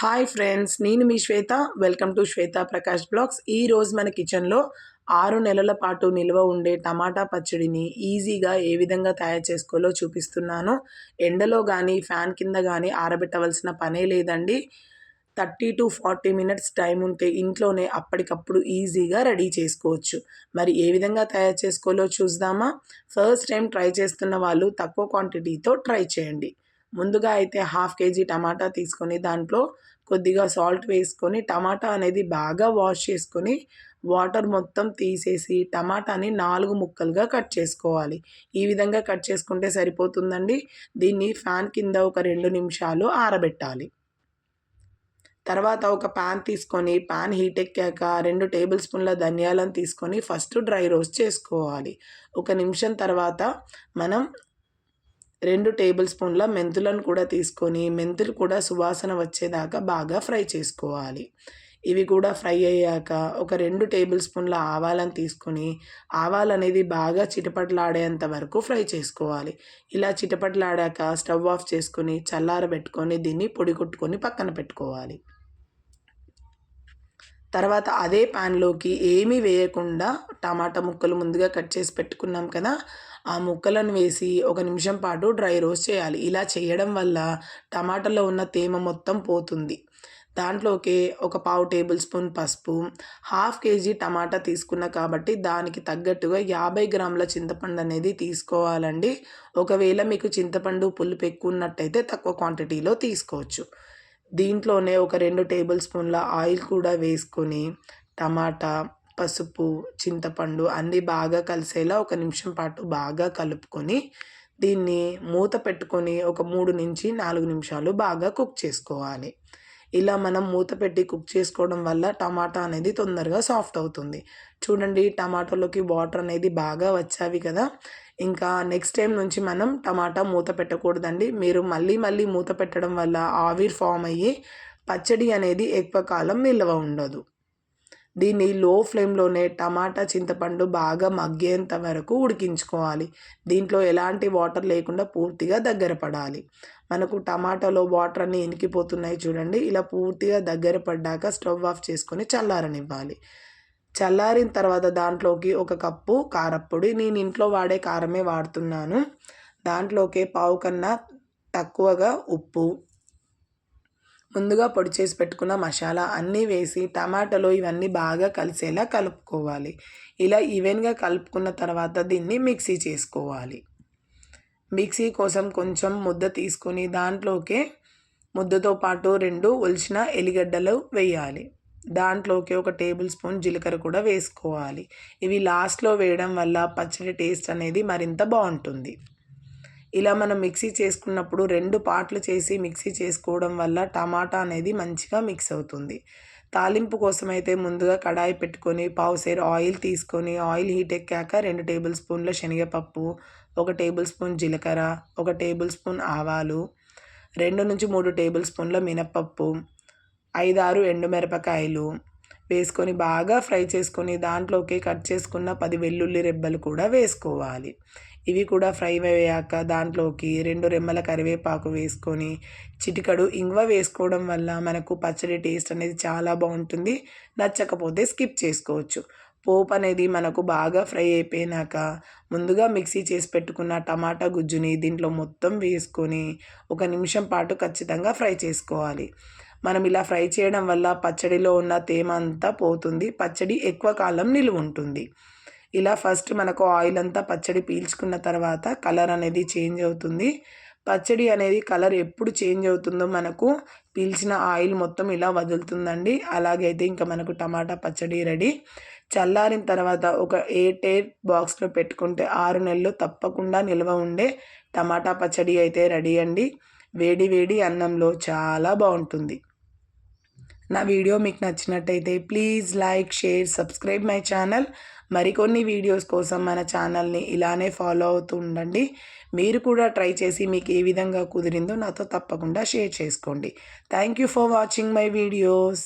Hi friends నేను మీ Shweta. Welcome to Shweta Prakash blogs. ఈ రోజు మన కిచెన్లో ఆరు నెలల పాటు నిల్వ ఉండే టమాటా పచ్చడిని ఈజీగా ఏ విధంగా తయారు చేసుకోవాలో చూపిస్తున్నాను. ఎండలో కానీ ఫ్యాన్ కింద కానీ ఆరబెట్టవలసిన పనే లేదండి. Thirty to forty minutes time ఉంటే ఇంట్లోనే అప్పటికప్పుడు ఈజీగా రెడీ చేసుకోవచ్చు. మరి ఏ విధంగా తయారు చేసుకోవాలో చూద్దామా? ఫస్ట్ టైం ట్రై చేస్తున్న వాళ్ళు తక్కువ క్వాంటిటీతో ట్రై చేయండి. ముందుగా అయితే హాఫ్ కేజీ టమాటా తీసుకొని దాంట్లో కొద్దిగా సాల్ట్ వేసుకొని టమాటా అనేది బాగా వాష్ చేసుకొని వాటర్ మొత్తం తీసేసి టమాటాని నాలుగు ముక్కలుగా కట్ చేసుకోవాలి. ఈ విధంగా కట్ చేసుకుంటే సరిపోతుందండి. దీన్ని ఫ్యాన్ కింద ఒక రెండు నిమిషాలు ఆరబెట్టాలి. తర్వాత ఒక ప్యాన్ తీసుకొని ప్యాన్ హీట్ ఎక్కాక రెండు టేబుల్ స్పూన్ల ధనియాలను తీసుకొని ఫస్ట్ డ్రై రోస్ట్ చేసుకోవాలి. ఒక నిమిషం తర్వాత మనం రెండు టేబుల్ స్పూన్ల మెంతులను కూడా తీసుకొని మెంతులు కూడా సువాసన వచ్చేదాకా బాగా ఫ్రై చేసుకోవాలి. ఇవి కూడా ఫ్రై అయ్యాక ఒక రెండు టేబుల్ స్పూన్ల ఆవాలను తీసుకొని ఆవాలు అనేది బాగా చిటపట్లాడేంత వరకు ఫ్రై చేసుకోవాలి. ఇలా చిటపట్లాడాక స్టవ్ ఆఫ్ చేసుకొని చల్లారబెట్టుకొని దీన్ని పొడి కొట్టుకొని పక్కన పెట్టుకోవాలి. తర్వాత అదే ప్యాన్లోకి ఏమీ వేయకుండా టమాటా ముక్కలు ముందుగా కట్ చేసి పెట్టుకున్నాం కదా ఆ ముక్కలను వేసి ఒక నిమిషం పాటు డ్రై రోస్ట్ చేయాలి. ఇలా చేయడం వల్ల టమాటాలో ఉన్న తేమ మొత్తం పోతుంది. దాంట్లోకి ఒక పావు టేబుల్ స్పూన్ పసుపు హాఫ్ కేజీ టమాటా తీసుకున్న కాబట్టి దానికి తగ్గట్టుగా యాభై గ్రాముల చింతపండు అనేది తీసుకోవాలండి. ఒకవేళ మీకు చింతపండు పులుపు ఎక్కువ ఉన్నట్టయితే తక్కువ క్వాంటిటీలో తీసుకోవచ్చు. దీంట్లోనే ఒక రెండు టేబుల్ స్పూన్ల ఆయిల్ కూడా వేసుకొని టమాటా పసుపు చింతపండు అన్నీ బాగా కలిసేలా ఒక నిమిషం పాటు బాగా కలుపుకొని దీన్ని మూత పెట్టుకొని ఒక మూడు నుంచి నాలుగు నిమిషాలు బాగా కుక్ చేసుకోవాలి. ఇలా మనం మూత పెట్టి కుక్ చేసుకోవడం వల్ల టమాటా అనేది తొందరగా సాఫ్ట్ అవుతుంది. చూడండి టమాటాలోకి వాటర్ అనేది బాగా వచ్చావి కదా? ఇంకా నెక్స్ట్ టైం నుంచి మనం టమాటా మూత పెట్టకూడదండి. మీరు మళ్ళీ మళ్ళీ మూత పెట్టడం వల్ల ఆవిర్ ఫామ్ అయ్యి పచ్చడి అనేది ఎక్కువ కాలం నిల్వ ఉండదు. దీన్ని లో ఫ్లేమ్లోనే టమాటా చింతపండు బాగా మగ్గేంత వరకు ఉడికించుకోవాలి. దీంట్లో ఎలాంటి వాటర్ లేకుండా పూర్తిగా దగ్గర పడాలి. మనకు టమాటాలో వాటర్ అన్నీ ఇనికిపోతున్నాయి చూడండి. ఇలా పూర్తిగా దగ్గర పడ్డాక స్టవ్ ఆఫ్ చేసుకొని చల్లారనివ్వాలి. చల్లారిన తర్వాత దాంట్లోకి ఒక కప్పు కారప్పొడి. నేను ఇంట్లో వాడే కారమే వాడుతున్నాను. దాంట్లోకి పావు కన్నా తక్కువగా ఉప్పు ముందుగా పొడి చేసి పెట్టుకున్న మసాలా అన్నీ వేసి టమాటాలో ఇవన్నీ బాగా కలిసేలా కలుపుకోవాలి. ఇలా ఈవెన్గా కలుపుకున్న తర్వాత దీన్ని మిక్సీ చేసుకోవాలి. మిక్సీ కోసం కొంచెం ముద్ద తీసుకొని దాంట్లోకి ముద్దతో పాటు రెండు ఒలిచిన ఎలిగడ్డలు వేయాలి. దాంట్లోకి ఒక టేబుల్ స్పూన్ జీలకర్ర కూడా వేసుకోవాలి. ఇవి లాస్ట్లో వేయడం వల్ల పచ్చడి టేస్ట్ అనేది మరింత బాగుంటుంది. ఇలా మనం మిక్సీ చేసుకున్నప్పుడు రెండు పార్ట్లు చేసి మిక్సీ చేసుకోవడం వల్ల టమాటా అనేది మంచిగా మిక్స్ అవుతుంది. తాలింపు కోసం అయితే ముందుగా కడాయి పెట్టుకొని పావుసేరు ఆయిల్ తీసుకొని ఆయిల్ హీట్ ఎక్కాక రెండు టేబుల్ స్పూన్ల శనగపప్పు ఒక టేబుల్ స్పూన్ జీలకర్ర ఒక టేబుల్ స్పూన్ ఆవాలు రెండు నుంచి మూడు టేబుల్ స్పూన్ల మినప్పప్పు ఐదారు ఎండుమిరపకాయలు వేసుకొని బాగా ఫ్రై చేసుకొని దాంట్లోకి కట్ చేసుకున్న పది వెల్లుల్లి రెబ్బలు కూడా వేసుకోవాలి. ఇవి కూడా ఫ్రై అయ్యాక దాంట్లోకి రెండు రెమ్మల కరివేపాకు వేసుకొని చిటికడు ఇంగువ వేసుకోవడం వల్ల మనకు పచ్చడి టేస్ట్ అనేది చాలా బాగుంటుంది. నచ్చకపోతే స్కిప్ చేసుకోవచ్చు. పోపు అనేది మనకు బాగా ఫ్రై అయిపోయినాక ముందుగా మిక్సీ చేసి పెట్టుకున్న టమాటా గుజ్జుని దీంట్లో మొత్తం వేసుకొని ఒక నిమిషం పాటు ఖచ్చితంగా ఫ్రై చేసుకోవాలి. మనం ఇలా ఫ్రై చేయడం వల్ల పచ్చడిలో ఉన్న తేమ అంతా పోతుంది. పచ్చడి ఎక్కువ కాలం నిలువ ఉంటుంది. ఇలా ఫస్ట్ మనకు ఆయిల్ అంతా పచ్చడి పీల్చుకున్న తర్వాత కలర్ అనేది చేంజ్ అవుతుంది. పచ్చడి అనేది కలర్ ఎప్పుడు చేంజ్ అవుతుందో మనకు పీల్చిన ఆయిల్ మొత్తం ఇలా వదులుతుందండి. అలాగైతే ఇంకా మనకు టమాటా పచ్చడి రెడీ. చల్లారిన తర్వాత ఒక ఎయిట్ ఎయిట్ బాక్స్లో పెట్టుకుంటే ఆరు నెలలు తప్పకుండా నిల్వ ఉండే టమాటా పచ్చడి అయితే రెడీ అండి. వేడి వేడి అన్నంలో చాలా బాగుంటుంది. నా వీడియో మీకు నచ్చినట్టయితే please like share subscribe my channel. మరికొన్ని వీడియోస్ కోసం మన ఛానల్ని ఇలానే ఫాలో అవుతూ ఉండండి. మీరు కూడా ట్రై చేసి మీకు ఏ విధంగా కుదిరిందో నాతో తప్పకుండా షేర్ చేసుకోండి. Thank you for watching my videos.